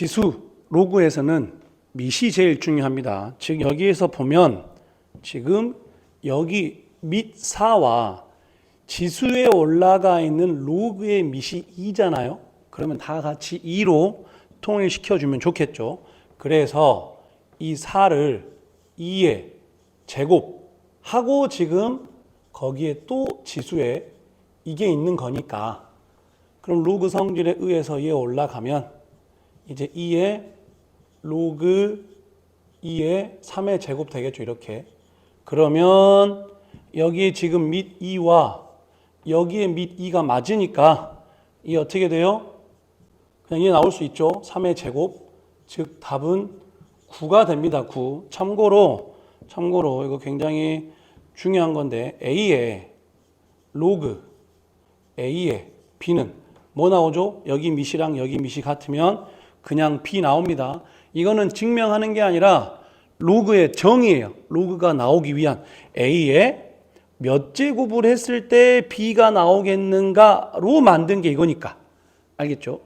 지수 로그에서는 밑이 제일 중요합니다. 즉 여기에서 보면 지금 여기 밑 4와 지수에 올라가 있는 로그의 밑이 2잖아요. 그러면 다 같이 2로 통일시켜 주면 좋겠죠. 그래서 이 4를 2의 제곱하고 지금 거기에 또 지수에 이게 있는 거니까 그럼 로그 성질에 의해서 얘 올라가면 이제 2의 로그 2의 3의 제곱 되겠죠 이렇게 그러면 여기에 지금 밑 2와 여기에 밑 2가 맞으니까 이 어떻게 돼요? 그냥 이게 나올 수 있죠 3의 제곱 즉 답은 9가 됩니다 9 참고로 참고로 이거 굉장히 중요한 건데 A의 로그 A의 B는 뭐 나오죠? 여기 밑이랑 여기 밑이 같으면 그냥 B 나옵니다. 이거는 증명하는 게 아니라 로그의 정의예요. 로그가 나오기 위한 A의 몇 제곱을 했을 때 B가 나오겠는가로 만든 게 이거니까. 알겠죠?